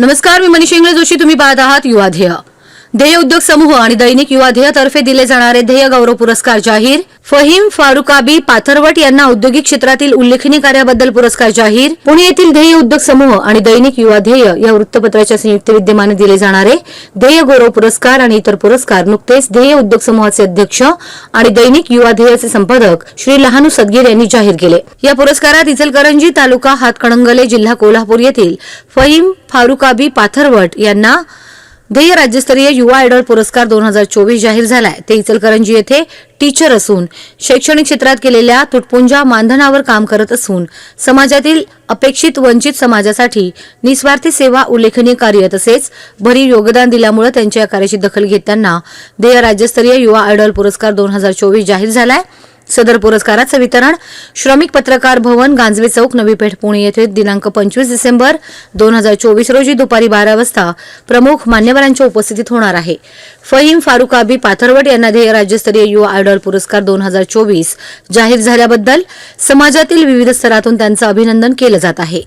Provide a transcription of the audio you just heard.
नमस्कार मी मनीष इंगळे जोशी. तुम्ही पाहत आहात युवा ध्येय उद्योग समूह आणि दैनिक युवा ध्येयतर्फे दिले जाणारे ध्येय गौरव पुरस्कार जाहीर. फहीम फारुकाबी पाथरवट यांना औद्योगिक क्षेत्रातील उल्लेखनीय कार्याबद्दल पुरस्कार जाहीर. पुणे येथील ध्येय उद्योग समूह आणि दैनिक युवा ध्येय या वृत्तपत्राच्या संयुक्त विद्यमाने दिले जाणारे ध्येय गौरव पुरस्कार आणि इतर पुरस्कार नुकतेच ध्येय उद्योग समूहाचे अध्यक्ष आणि दैनिक युवा ध्येयाचे संपादक श्री लहानू सदगीर यांनी जाहीर केले. या पुरस्कारात इचलकरंजी तालुका हातकणंगले जिल्हा कोल्हापूर येथील फहीम फारुकाबी पाथरवट यांना ध्येय राज्यस्तरीय युवा आयडॉल पुरस्कार दोन हजार चोवीस जाहीर झालाय. ते इचलकरंजी येथे टीचर असून शैक्षणिक क्षेत्रात केलेल्या तुटपुंजा मानधनावर काम करत असून समाजातील अपेक्षित वंचित समाजासाठी निस्वार्थी सेवा उल्लेखनीय कार्य तसेच भरीव योगदान दिल्यामुळे त्यांच्या या कार्याची दखल घेत त्यांना ध्येय राज्यस्तरीय युवा आयडॉल पुरस्कार दोन हजार चोवीस जाहीर झालाय. सदर पुरस्काराचं वितरण श्रमिक पत्रकार भवन गांजवे चौक नवी पेठ पुणे येथे दिनांक पंचवीस डिसेंबर दोन हजार चोवीस रोजी दुपारी बारा वाजता प्रमुख मान्यवरांच्या उपस्थितीत होणार आहे. फहीम फारुकाबी पाथरवट यांना ध्येय राज्यस्तरीय युवा आयडॉल पुरस्कार दोन हजार चोवीस जाहीर झाल्याबद्दल समाजातील विविध स्तरातून त्यांचं अभिनंदन केलं जात आहे.